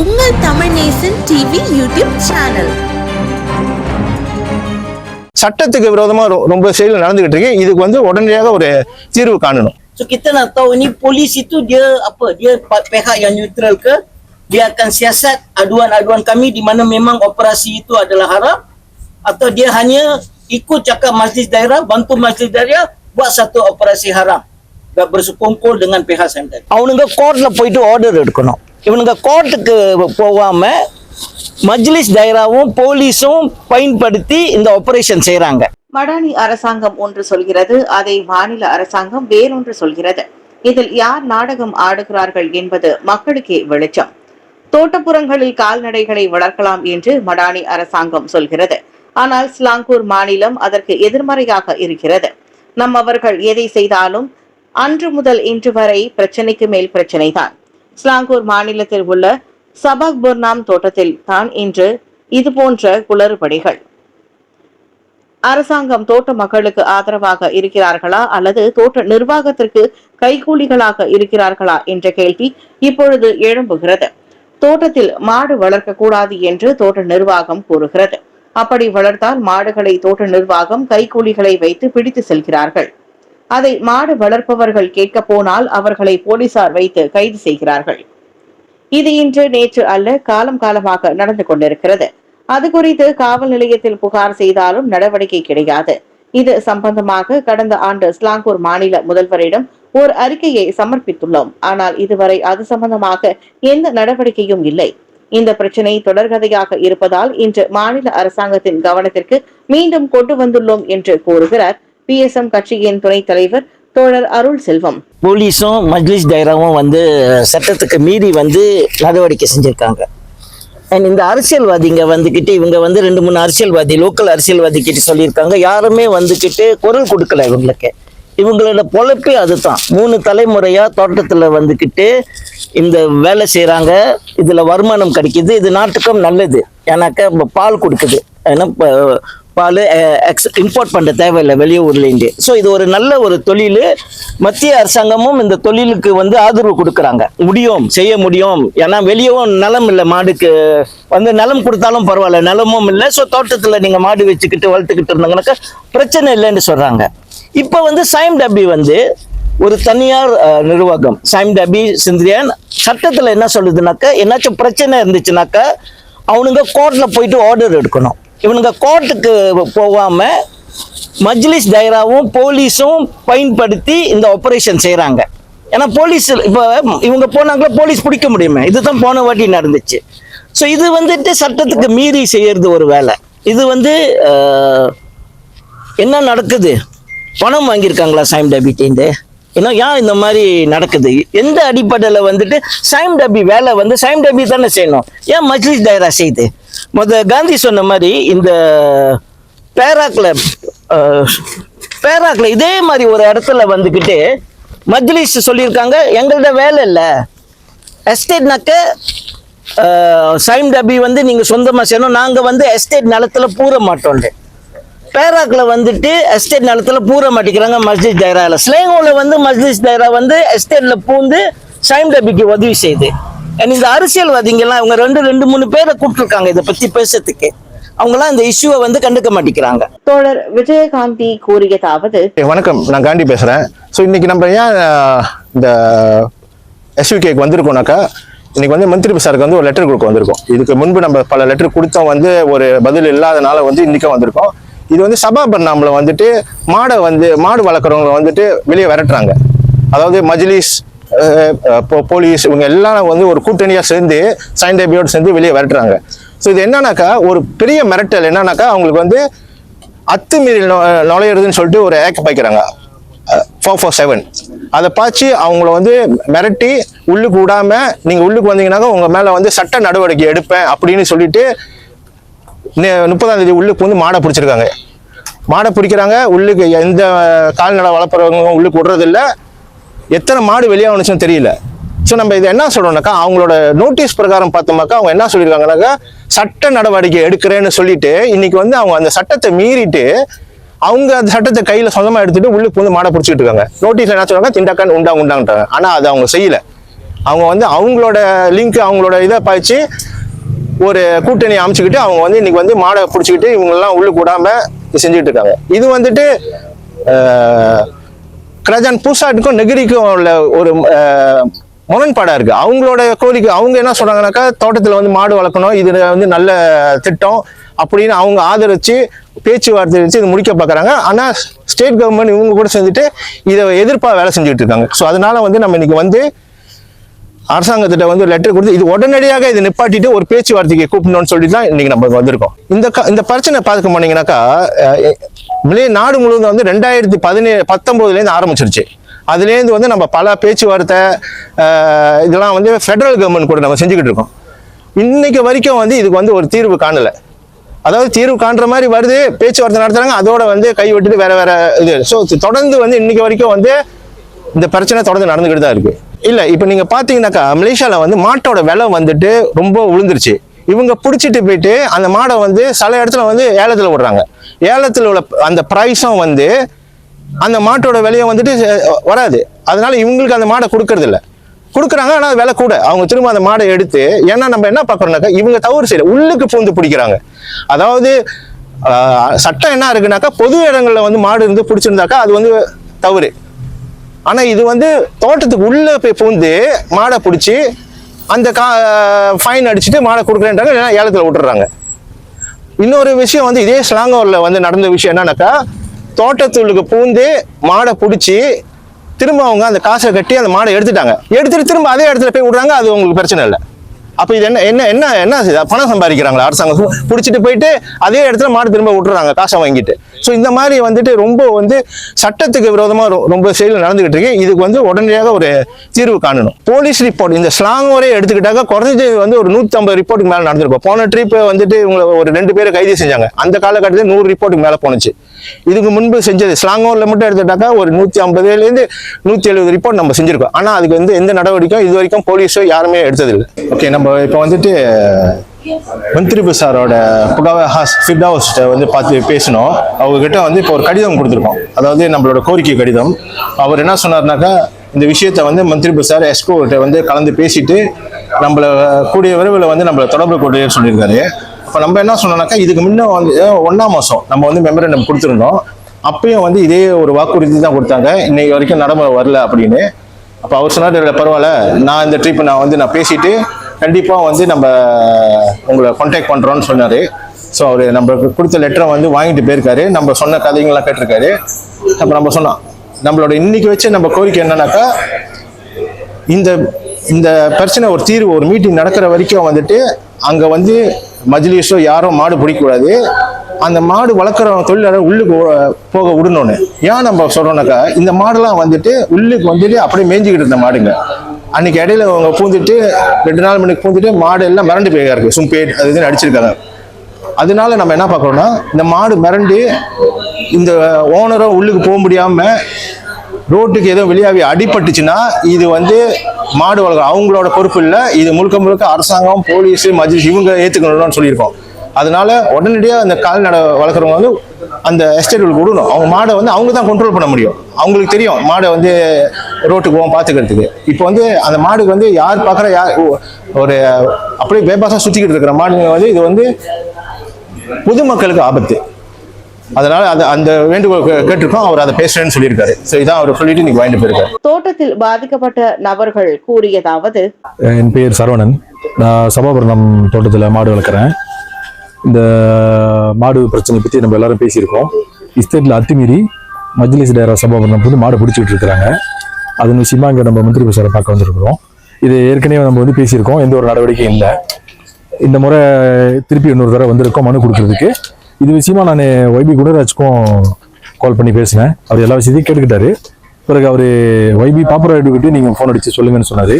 உங்கள் Tamil Nesan TV YouTube channel சட்டத்துக்கு விரோதமா ரொ- ரொம்ப செயல் நடந்துகிட்டு இருக்கு இதுக்கு வந்து உடனடியாக ஒரு தீர்வு காணணும் So kita nak tahu ni polis itu dia apa? Dia pihak yang neutral ke? Dia akan siasat aduan-aduan kami di mana memang operasi itu adalah haram atau dia hanya ikut cakap majlis daerah, bantu majlis daerah buat satu operasi haram. Bersekongkol dengan pihak center. அவனுங்க கோர்ட்ல போயிட்டு order எடுக்கணும் இவனுங்க கோர்ட்டுக்கு போகாம மஜ்லிஸ் தைராவும் போலீஸும் பயன்படுத்தி இந்த ஆபரேஷன் செய்றாங்க. மடானி அரசாங்கம் ஒன்று சொல்கிறது அதை மாநில அரசாங்கம் வேறொன்று சொல்கிறது. இதில் யார் நாடகம் ஆடுகிறார்கள் என்பது மக்களுக்கே வெளிச்சம். தோட்டப்புறங்களில் கால்நடைகளை வளர்க்கலாம் என்று மடானி அரசாங்கம் சொல்கிறது. ஆனால் ஸ்லாங்கூர் மாநிலம் அதற்கு எதிர்மறையாக இருக்கிறது. நம்மவர்கள் எதை செய்தாலும் அன்று முதல் இன்று வரை பிரச்சனைக்கு மேல் பிரச்சனைதான். ஸ்லாங்கூர் மாநிலத்தில் உள்ள சபாக் புர்னாம் தோட்டத்தில் தான் இன்று இது போன்ற குளறுபடிகள். அரசாங்கம் தோட்ட மக்களுக்கு ஆதரவாக இருக்கிறார்களா அல்லது தோட்ட நிர்வாகத்திற்கு கைகூலிகளாக இருக்கிறார்களா என்ற கேள்வி இப்பொழுது எழும்புகிறது. தோட்டத்தில் மாடு வளர்க்கக்கூடாது என்று தோட்ட நிர்வாகம் கூறுகிறது. அப்படி வளர்த்தால் மாடுகளை தோட்ட நிர்வாகம் கைகூலிகளை வைத்து பிடித்து செல்கிறார்கள். அதை மாடு வளர்ப்பவர்கள் கேட்க போனால் அவர்களை போலீசார் வைத்து கைது செய்கிறார்கள். இது இன்று நேற்று அல்ல காலம் காலமாக நடந்து கொண்டிருக்கிறது. அது குறித்து காவல் நிலையத்தில் புகார் செய்தாலும் நடவடிக்கை கிடையாது. இது சம்பந்தமாக கடந்த ஆண்டு ஸ்லாங்கூர் மாநில முதல்வரிடம் ஒரு அறிக்கையை சமர்ப்பித்துள்ளோம். ஆனால் இதுவரை அது சம்பந்தமாக எந்த நடவடிக்கையும் இல்லை. இந்த பிரச்சனை தொடர்கதையாக இருப்பதால் இன்று மாநில அரசாங்கத்தின் கவனத்திற்கு மீண்டும் கொண்டு வந்துள்ளோம் என்று கூறுகிறார் பி எஸ் எம் கட்சியின் துணைத் தலைவர் தோழர் அருள் செல்வம். போலீஸும் மஜ்லிஸ் டைராவும் வந்து சட்டத்துக்கு மீறி வந்து நடவடிக்கை செஞ்சிருக்காங்க. அண்ட் இந்த அரசியல்வாதிங்க வந்துக்கிட்டு இவங்க வந்து ரெண்டு மூணு அரசியல்வாதி லோக்கல் அரசியல்வாதி கிட்ட சொல்லியிருக்காங்க. யாருமே வந்துக்கிட்டு குரல் கொடுக்கல இவங்களுக்கு. இவங்களோட பொழப்பே அதுதான். மூணு தலைமுறையா தோட்டத்துல வந்துக்கிட்டு இந்த வேலை செய்கிறாங்க இதுல வருமானம் கிடைக்குது. இது நாட்டுக்கும் நல்லது. ஏன்னாக்கா பால் கொடுக்குது. ஏன்னா இப்போ பால் எக்ஸ் இம்போர்ட் பண்ண தேவையில்லை வெளியூர்லேருந்து ஸோ இது ஒரு நல்ல ஒரு தொழில். மத்திய அரசாங்கமும் இந்த தொழிலுக்கு வந்து ஆதரவு கொடுக்குறாங்க. முடியும் செய்ய முடியும். ஏன்னா வெளியவும் நிலம் இல்லை மாடுக்கு. வந்து நிலம் கொடுத்தாலும் பரவாயில்ல நிலமும் இல்லை. ஸோ தோட்டத்தில் நீங்கள் மாடு வச்சுக்கிட்டு வளர்த்துக்கிட்டு இருந்தாங்கனாக்கா பிரச்சனை இல்லைன்னு சொல்கிறாங்க இப்போ வந்து சாயம் டபி வந்து ஒரு தனியார் நிர்வாகம். சாயம் டபி சிந்திரியன் சட்டத்தில் என்ன சொல்லுதுனாக்கா என்னாச்சும் பிரச்சனை இருந்துச்சுனாக்கா அவனுங்க கோர்ட்டில் போயிட்டு ஆர்டர் எடுக்கணும். இவனுங்க கோர்ட்டுக்கு போகாம மஜ்லிஸ் தைராவும் போலீஸும் பயன்படுத்தி இந்த ஆப்ரேஷன் செய்கிறாங்க ஏன்னா போலீஸ் இப்போ இவங்க போனாங்களோ போலீஸ் பிடிக்க முடியுமே. இதுதான் போன வாட்டி நடந்துச்சு. ஸோ இது வந்துட்டு சட்டத்துக்கு மீறி செய்யறது ஒரு வேலை. இது வந்து என்ன நடக்குது? பணம் வாங்கியிருக்காங்களா சாயம் டபிட்டேந்து ஏன்னா ஏன் இந்த மாதிரி நடக்குது? எந்த அடிப்படையில் வந்துட்டு சாயம் டபி வேலை வந்து சாயம் டபி தானே செய்யணும். ஏன் மஜ்லிஸ் டைரா செய்யுது முத காந்தி சொன்ன மாதிரி இந்த பேராக்ல பேராக்ல இதே மாதிரி ஒரு இடத்துல வந்துக்கிட்டு மஜ்லிஸ் சொல்லியிருக்காங்க எங்கள்கிட்ட வேலை இல்லை. எஸ்டேட்னாக்க சைம் டபி வந்து நீங்கள் சொந்தமாக செய்யணும் நாங்கள் வந்து எஸ்டேட் நிலத்துல பூர மாட்டோம்ண்டு பேராக்கில் வந்துட்டு எஸ்டேட் நிலத்தில் பூர மாட்டிக்கிறாங்க மஸ்ஜித் தைராவில் ஸ்லேங்கோவில் வந்து மஸ்ஜித் டைரா வந்து எஸ்டேட்டில் பூந்து சைம் டபிக்கு உதவி செய்யுது இந்த அரசியல்வாதிங்கெல்லாம் இவங்க ரெண்டு ரெண்டு மூணு பேரை கூப்பிட்டுருக்காங்க இதை பத்தி பேசுறதுக்கு. அவங்கெல்லாம் இந்த இஷ்யூவை வந்து கண்டுக்க மாட்டேங்கிறாங்க. தோழர் விஜயகாந்தி கூறியதாவது வணக்கம். நான் காந்தி பேசுகிறேன் ஸோ இன்னைக்கு நம்ம ஏன் இந்த எஸ்யூகேக்கு வந்திருக்கோம்னாக்கா இன்னைக்கு வந்து மந்திரி சாருக்கு வந்து ஒரு லெட்டர் கொடுக்க வந்திருக்கோம். இதுக்கு முன்பு நம்ம பல லெட்டர் கொடுத்தோம் வந்து ஒரு பதில் இல்லாதனால வந்து இன்னைக்கும் வந்திருக்கோம். இது வந்து சபா பர்னாமில் வந்துட்டு மாடை வந்து மாடு வளர்க்குறவங்க வந்துட்டு வெளியே விரட்டுறாங்க. அதாவது மஜ்லிஸ் போலீஸ் இவங்க எல்லாம் வந்து ஒரு கூட்டணியாக சேர்ந்து சைன்டபியோடு சேர்ந்து வெளியே விரட்டுறாங்க. ஸோ இது என்னன்னாக்கா ஒரு பெரிய மிரட்டல் என்னன்னாக்கா அவங்களுக்கு வந்து அத்துமீறி நுழையிறதுன்னு சொல்லிட்டு ஒரு ஆக்ட் பாய்க்கிறாங்க. ஃபோர் ஃபோர் செவன் அதை பாய்ச்சி அவங்கள வந்து மிரட்டி உள்ளுக்கு விடாமல் நீங்கள் உள்ளுக்கு வந்தீங்கன்னாக்கா உங்கள் மேலே வந்து சட்ட நடவடிக்கை எடுப்பேன் அப்படின்னு சொல்லிட்டு முப்பதாம் தேதி உள்ளுக்கு வந்து மாடை பிடிச்சிருக்காங்க. மாடை பிடிக்கிறாங்க உள்ளுக்கு எந்த கால்நடை வளர்ப்புறவங்க உள்ளுக்கு விடுறதில்ல. எத்தனை மாடு வெளியாகணுச்சுன்னு தெரியல. ஸோ நம்ம இதை என்ன சொல்கிறோம்னாக்கா அவங்களோட நோட்டீஸ் பிரகாரம் பார்த்தோம்னாக்கா அவங்க என்ன சொல்லியிருக்காங்கனாக்கா சட்ட நடவடிக்கை எடுக்கிறேன்னு சொல்லிட்டு இன்னைக்கு வந்து அவங்க அந்த சட்டத்தை மீறிட்டு அவங்க அந்த சட்டத்தை கையில் சொந்தமாக எடுத்துட்டு உள்ளுக்கு வந்து மாடை பிடிச்சிட்டு இருக்காங்க. நோட்டீஸில் என்ன சொல்றாங்க? திண்டாக்கான் உண்டா உண்டான்றாங்க. ஆனால் அது அவங்க செய்யலை. அவங்க வந்து அவங்களோட லிங்க் அவங்களோட இதை பாய்ச்சி ஒரு கூட்டணி அமைச்சுக்கிட்டு அவங்க வந்து இன்னைக்கு வந்து மாடை பிடிச்சிக்கிட்டு இவங்கெல்லாம் உள்ளுக்கு விடாமல் செஞ்சுட்டு இருக்காங்க. இது வந்துட்டு கிரஜான் பூசாட்டுக்கும் நெகிரிக்கும் உள்ள ஒரு முரண்பாடாக இருக்குது அவங்களோட கோரிக்கை அவங்க என்ன சொல்கிறாங்கனாக்கா தோட்டத்தில் வந்து மாடு வளர்க்கணும் இது வந்து நல்ல திட்டம் அப்படின்னு அவங்க ஆதரித்து பேச்சுவார்த்தை வச்சு இது முடிக்க பார்க்குறாங்க ஆனால் ஸ்டேட் கவர்மெண்ட் இவங்க கூட செஞ்சுட்டு இதை எதிர்ப்பாக வேலை செஞ்சுட்டு இருக்காங்க. ஸோ அதனால வந்து நம்ம இன்னைக்கு வந்து அரசாங்கத்திட்ட வந்து லெட்டர் கொடுத்து இது உடனடியாக இது நிப்பாட்டிட்டு ஒரு பேச்சுவார்த்தைக்கு கூப்பிடணும்னு சொல்லிட்டு தான் இன்னைக்கு நம்ம வந்திருக்கோம். இந்த க- இந்த பிரச்சனை பார்க்க போனீங்கன்னாக்கா அஹ், நாடு முழுவதும் வந்து ரெண்டாயிரத்தி பதினேழு பத்தொன்பதுலேருந்து ஆரம்பிச்சிருச்சு. அதுலேருந்து வந்து நம்ம பல பேச்சுவார்த்தை இதெல்லாம் வந்து ஃபெடரல் கவர்மெண்ட் கூட நம்ம செஞ்சுக்கிட்டு இருக்கோம். இன்னைக்கு வரைக்கும் வந்து இதுக்கு வந்து ஒரு தீர்வு காணலை. அதாவது தீர்வு காண்ற மாதிரி வருது பேச்சுவார்த்தை நடத்துறாங்க அதோட வந்து கை விட்டுட்டு வேற வேற இது. ஸோ தொடர்ந்து வந்து இன்னைக்கு வரைக்கும் வந்து இந்த பிரச்சனை தொடர்ந்து நடந்துக்கிட்டு தான் இருக்கு. இல்லை இப்போ நீங்கள் பார்த்தீங்கன்னாக்கா மலேசியாவில் வந்து மாட்டோட விலை வந்துட்டு ரொம்ப விழுந்துருச்சு இவங்க பிடிச்சிட்டு போயிட்டு அந்த மாடை வந்து சில இடத்துல வந்து ஏலத்தில் விடுறாங்க ஏலத்தில் உள்ள அந்த ப்ரைஸும் வந்து அந்த மாட்டோட விலையும் வந்துட்டு வராது. அதனால இவங்களுக்கு அந்த மாடை கொடுக்கறது இல்லை. கொடுக்குறாங்க ஆனால் விலை கூட. அவங்க திரும்ப அந்த மாடை எடுத்து ஏன்னா நம்ம என்ன பார்க்குறோம்னாக்கா இவங்க தவறு செய்யல. உள்ளுக்கு பூந்து பிடிக்கிறாங்க. அதாவது சட்டம் என்ன இருக்குனாக்கா பொது இடங்களில் வந்து மாடு இருந்து பிடிச்சிருந்தாக்கா அது வந்து தவறு. ஆனால் இது வந்து தோட்டத்துக்கு உள்ளே போய் பூந்து மாடை பிடிச்சி அந்த கா ஃபைன் அடிச்சுட்டு மாடை கொடுக்குறேன்றாங்க இல்லைன்னா ஏலத்தில் விட்டுறாங்க இன்னொரு விஷயம் வந்து இதே ஸ்லாங்கோரில் வந்து நடந்த விஷயம் என்னன்னாக்கா தோட்டத்துள்ளுக்கு பூந்து மாடை பிடிச்சி திரும்ப அவங்க அந்த காசை கட்டி அந்த மாடை எடுத்துட்டாங்க. எடுத்துட்டு திரும்ப அதே இடத்துல போய் விடுறாங்க அது உங்களுக்கு பிரச்சனை இல்லை. அப்போ இது என்ன என்ன என்ன என்ன பணம் சம்பாதிக்கிறாங்களா? அரசாங்கம் பிடிச்சிட்டு போயிட்டு அதே இடத்துல மாடு திரும்ப விட்டுறாங்க காசை வாங்கிட்டு. ஸோ இந்த மாதிரி வந்துட்டு ரொம்ப வந்து சட்டத்துக்கு விரோதமாக ரொம்ப செயல் நடந்துகிட்டு இருக்கு. இதுக்கு வந்து உடனடியாக ஒரு தீர்வு காணணும். போலீஸ் ரிப்போர்ட் இந்த ஸ்லாங்கோரே எடுத்துக்கிட்டாக்க குறைஞ்சது வந்து ஒரு நூற்றி ஐம்பது ரிப்போர்ட்டுக்கு மேலே நடந்திருக்கும். போன ட்ரிப் வந்துட்டு இவங்களை ஒரு ரெண்டு பேரை கைது செஞ்சாங்க. அந்த காலகட்டத்தில் நூறு ரிப்போர்ட்டுக்கு மேலே போனுச்சு இதுக்கு முன்பு செஞ்சது ஸ்லாங்கோரில் மட்டும் எடுத்துட்டாக்கா ஒரு நூற்றி ஐம்பதுலேருந்து நூற்றி எழுபது ரிப்போர்ட் நம்ம செஞ்சுருக்கோம். ஆனால் அதுக்கு வந்து எந்த நடவடிக்கையும் இது வரைக்கும் போலீஸோ யாருமே எடுத்ததில்லை. ஓகே நம்ம இப்போ வந்துட்டு மந்திரி பசாரோட புகாவ ஹாஸ் ஃபிட் ஹவுஸ்கிட்ட வந்து பார்த்து பேசணும் அவங்ககிட்ட வந்து இப்போ ஒரு கடிதம் கொடுத்துருக்கோம். அதாவது நம்மளோட கோரிக்கை கடிதம். அவர் என்ன சொன்னார்னாக்கா இந்த விஷயத்தை வந்து மந்திரி பசார் எஸ்கோட்ட வந்து கலந்து பேசிட்டு நம்மள கூடிய விரைவில் வந்து நம்மள தொடர்பு கொண்டு சொல்லியிருக்காரு. அப்போ நம்ம என்ன சொன்னோம்னாக்கா இதுக்கு முன்னே வந்து ஒன்றாம் மாதம் நம்ம வந்து மெமரண்டம் கொடுத்துருந்தோம். அப்பயும் வந்து இதே ஒரு வாக்குறுதி தான் கொடுத்தாங்க. இன்னைக்கு வரைக்கும் நடைமுறை வரல அப்படின்னு. அப்போ அவர் சொன்னார் பரவாயில்ல. நான் இந்த ட்ரிப்பை நான் வந்து நான் பேசிட்டு கண்டிப்பாக வந்து நம்ம உங்களை கான்டாக்ட் பண்ணுறோன்னு சொன்னார். ஸோ அவர் நம்மளுக்கு கொடுத்த லெட்டரை வந்து வாங்கிட்டு போயிருக்காரு. நம்ம சொன்ன கதைங்களாம் கேட்டிருக்காரு. அப்போ நம்ம சொன்னோம் நம்மளோட இன்னைக்கு வச்சு நம்ம கோரிக்கை என்னன்னாக்கா இந்த இந்த பிரச்சனை ஒரு தீர்வு ஒரு மீட்டிங் நடக்கிற வரைக்கும் வந்துட்டு அங்கே வந்து மஜ்லிஸோ யாரும் மாடு பிடிக்கக்கூடாது. அந்த மாடு வளர்க்குற தொழிலாளர் உள்ளுக்கு போக விடணும்னு. ஏன் நம்ம சொல்றோம்னாக்கா இந்த மாடெல்லாம் வந்துட்டு உள்ளுக்கு வந்துட்டு அப்படியே மேய்ஞ்சிக்கிட்டு இருந்த மாடுங்க. அன்னைக்கு இடையில அவங்க பூந்துட்டு ரெண்டு நாள் மணிக்கு பூந்துட்டு மாடு எல்லாம் மிரண்டு போய் இருக்கு சும்பேட் அது இதுன்னு அடிச்சிருக்காங்க. அதனால நம்ம என்ன பார்க்குறோம்னா இந்த மாடு மிரண்டு இந்த ஓனரோ உள்ளுக்கு போக முடியாம ரோட்டுக்கு ஏதோ வெளியாகி அடிபட்டுச்சுன்னா இது வந்து மாடு வளர்க்கும் அவங்களோட பொறுப்பு இல்லை. இது முழுக்க முழுக்க அரசாங்கம் போலீஸ் மஜிஸ் இவங்க ஏற்றுக்கணும்னு சொல்லியிருக்கோம். அதனால உடனடியாக அந்த கால்நடை வளர்க்குறவங்க வந்து அந்த எஸ்டேட்டுக்கு விடணும் அவங்க மாடை வந்து அவங்க தான் கண்ட்ரோல் பண்ண முடியும். அவங்களுக்கு தெரியும் மாடை வந்து ரோட்டுக்கு போவோம் பார்த்துக்கிறதுக்கு இப்போ வந்து அந்த மாடுக்கு வந்து யார் பார்க்குற யார் ஒரு அப்படியே பேபாஸாக சுற்றிக்கிட்டு இருக்கிற மாடுங்க வந்து இது வந்து பொதுமக்களுக்கு ஆபத்து. அதனால அது அந்த வேண்டுகோள் கேட்டிருக்கோம் அவர் அதை பேசுறேன்னு சொல்லியிருக்காரு. ஸோ இதான் அவர் சொல்லிட்டு இன்னைக்கு வாங்கிட்டு போயிருக்காரு. தோட்டத்தில் பாதிக்கப்பட்ட நபர்கள் கூறியதாவது? என் பேர் சரவணன். நான் சபாபுரம் தோட்டத்தில் மாடு வளர்க்குறேன். இந்த மாடு பிரச்சனை பற்றி நம்ம எல்லாரும் பேசியிருக்கோம். இஸ்டேட்டில் அத்துமீறி மஜ்லிஸ் டேரா சபாபுரம் வந்து மாடு பிடிச்சிட்டு இருக்கிறாங்க. அதன் விஷயமா இங்கே நம்ம மந்திரி பிரசாரை பார்க்க வந்திருக்கிறோம். இது ஏற்கனவே நம்ம வந்து பேசியிருக்கோம். எந்த ஒரு நடவடிக்கையும் இல்லை. இந்த முறை திருப்பி இன்னொரு தடவை வந்திருக்கோம் மனு கொடுக்கறதுக்கு. இது விஷயமா நான் ஒய்பி குணராஜ்க்கும் கால் பண்ணி பேசினேன். அவர் எல்லா விஷயத்தையும் கேட்டுக்கிட்டாரு. பிறகு அவர் ஒய்பி பாப்பராயிட்டு நீங்கள் ஃபோன் அடித்து சொல்லுங்கன்னு சொன்னார்.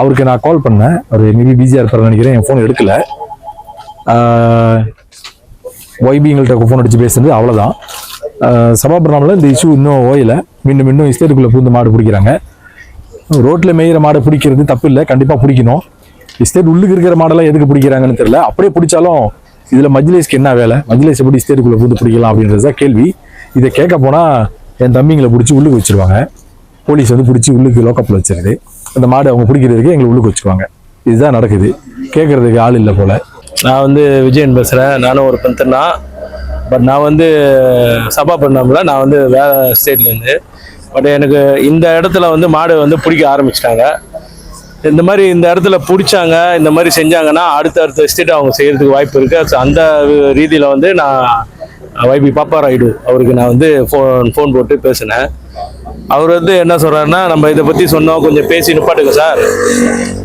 அவருக்கு நான் கால் பண்ணேன். அவர் மேபி பிஸியாக இருப்பார் நினைக்கிறேன். என் ஃபோன் எடுக்கலை. ஒய்பி எங்கள்கிட்ட ஃபோன் அடித்து பேசுனது அவ்வளோதான் சபாபிரமில் இந்த இஷ்யூ இன்னும் ஓயலை. மீண்டும் இன்னும் இஸ்டேட்டுக்குள்ளே பூந்து மாடு பிடிக்கிறாங்க. ரோட்டில் மேயிற மாடை பிடிக்கிறது தப்பு இல்லை கண்டிப்பாக பிடிக்கணும். இஸ்டேட் உள்ளுக்கு இருக்கிற மாடெல்லாம் எதுக்கு பிடிக்கிறாங்கன்னு தெரியல. அப்படியே பிடிச்சாலும் இதில் மஜ்லேஸ்க்கு என்ன வேலை? மஜ்லேஸ் எப்படி இஸ்டேட்டுக்குள்ளே பூந்து பிடிக்கலாம் அப்படின்றது தான் கேள்வி. இதை கேட்க போனால் என் தம்பிங்களை பிடிச்சி உள்ளுக்கு வச்சிருவாங்க. போலீஸ் வந்து பிடிச்சி உள்ளுக்கு லோக்கப்பில் வச்சிருது. அந்த மாடு அவங்க பிடிக்கிறதுக்கு எங்களை உள்ளுக்கு வச்சுருவாங்க. இதுதான் நடக்குது. கேட்கறதுக்கு ஆள் இல்லை போல். நான் வந்து விஜயன் பேசுகிறேன் நானும் ஒரு பந்தன் தான் பட் நான் வந்து சபா பண்ணாமல நான் வந்து வேறு ஸ்டேட்லேருந்து பட் எனக்கு இந்த இடத்துல வந்து மாடு வந்து பிடிக்க ஆரம்பிச்சிட்டாங்க. இந்த மாதிரி இந்த இடத்துல பிடிச்சாங்க இந்த மாதிரி செஞ்சாங்கன்னா அடுத்த அடுத்த ஸ்டேட் அவங்க செய்கிறதுக்கு வாய்ப்பு இருக்குது அந்த ரீதியில் வந்து நான் வைபி பாப்பா ராயுடு அவருக்கு நான் வந்து ஃபோன் ஃபோன் போட்டு பேசினேன். அவர் வந்து என்ன சொல்றாருன்னா நம்ம இதை பற்றி சொன்னோம் கொஞ்சம் பேசி நிப்பாட்டுங்க சார்.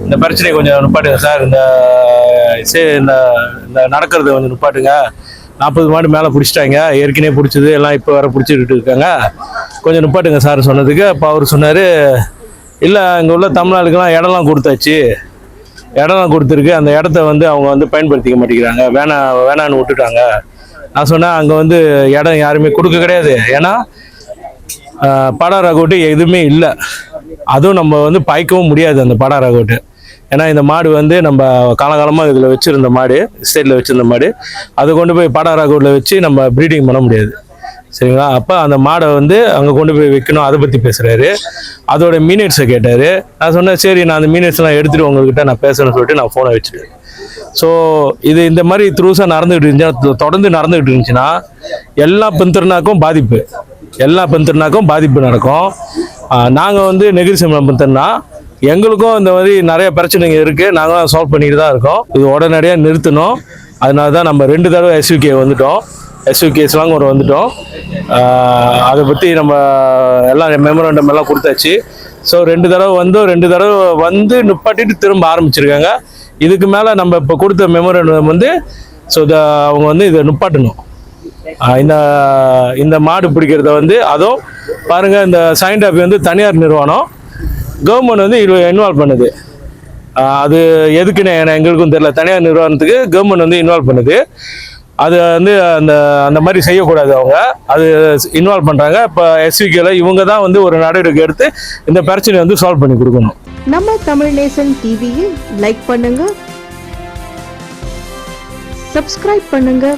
இந்த பிரச்சனையை கொஞ்சம் நிப்பாட்டுங்க சார். இந்த சே- இந்த இந்த நடக்கிறத கொஞ்சம் நிப்பாட்டுங்க. நாற்பது மாடு மேலே பிடிச்சிட்டாங்க. ஏற்கனவே பிடிச்சது எல்லாம் இப்போ வர பிடிச்சிக்கிட்டு இருக்காங்க. கொஞ்சம் நிப்பாட்டுங்க சார் சொன்னதுக்கு. அப்போ அவர் சொன்னார் இல்லை இங்கே உள்ள தமிழ்நாடுக்கெல்லாம் இடம்லாம் கொடுத்தாச்சு. இடம்லாம் கொடுத்துருக்கு. அந்த இடத்த வந்து அவங்க வந்து பயன்படுத்திக்க மாட்டேங்கிறாங்க. வேணா வேணான்னு விட்டுட்டாங்க. நான் சொன்னேன் அங்கே வந்து இடம் யாருமே கொடுக்க கிடையாது. ஏன்னா படா ரகோட்டு எதுவுமே இல்லை. அதுவும் நம்ம வந்து பாய்க்கவும் முடியாது அந்த படா ரகோட்டு. ஏன்னா இந்த மாடு வந்து நம்ம காலகாலமாக இதில் வச்சுருந்த மாடு ஸ்டேட்டில் வச்சுருந்த மாடு அதை கொண்டு போய் படா ரகோட்டில் வச்சு நம்ம ப்ரீடிங் பண்ண முடியாது. சரிங்களா? அப்போ அந்த மாடை வந்து அங்கே கொண்டு போய் வைக்கணும் அதை பற்றி பேசுகிறாரு அதோட மீனிட்ஸை கேட்டார். நான் சொன்னேன் சரி நான் அந்த மீனிட்ஸ்லாம் எடுத்துகிட்டு உங்ககிட்ட நான் பேசணும்னு சொல்லிட்டு நான் ஃபோனை வச்சுட்டேன். ஸோ இது இந்த மாதிரி த்ரூஸாக நடந்துகிட்டு இருந்துச்சுன்னா தொடர்ந்து நடந்துகிட்டு இருந்துச்சுன்னா எல்லா பெந்தர்னாக்கும் பாதிப்பு. எல்லா பெந்தர்னாக்கும் பாதிப்பு நடக்கும். நாங்கள் வந்து நெகிரி சம்பளம் பெந்தர்னா எங்களுக்கும் இந்த மாதிரி நிறைய பிரச்சனைங்க இருக்குது நாங்களும் சால்வ் பண்ணிட்டு தான் இருக்கோம். இது உடனடியாக நிறுத்தணும். அதனால தான் நம்ம ரெண்டு தடவை எஸ்யூகே வந்துட்டோம். எஸ்யூகேஸ்லாம் ஒரு வந்துட்டோம். அதை பற்றி நம்ம எல்லாம் மெமரண்டம் எல்லாம் கொடுத்தாச்சு. ஸோ ரெண்டு தடவை வந்தோம் ரெண்டு தடவை வந்து நிப்பாட்டிட்டு திரும்ப ஆரம்பிச்சிருக்காங்க. இதுக்கு மேலே நம்ம இப்போ கொடுத்த மெமரண்டம் வந்து ஸோ இதை அவங்க வந்து இதை நிப்பாட்டணும். இந்த இந்த மாடு பிடிக்கிறத வந்து அதுவும் பாருங்கள் இந்த சைன்ட் டாபி வந்து தனியார் நிறுவனம். கவர்மெண்ட் வந்து இது இன்வால்வ் பண்ணுது. அது எதுக்குன்னு எனக்கு- எங்களுக்கும் தெரியல. தனியார் நிறுவனத்துக்கு கவர்மெண்ட் வந்து இன்வால்வ் பண்ணுது. அது வந்து அந்த அந்த மாதிரி செய்யக்கூடாது அவங்க. அது இன்வால்வ் பண்ணுறாங்க இப்போ எஸ்விகேல இவங்க தான் வந்து ஒரு நடவடிக்கை எடுத்து இந்த பிரச்சனையை வந்து சால்வ் பண்ணி கொடுக்கணும். நம்ம தமிழ் நேசன் டிவியை லைக் பண்ணுங்க. சப்ஸ்கிரைப் பண்ணுங்க.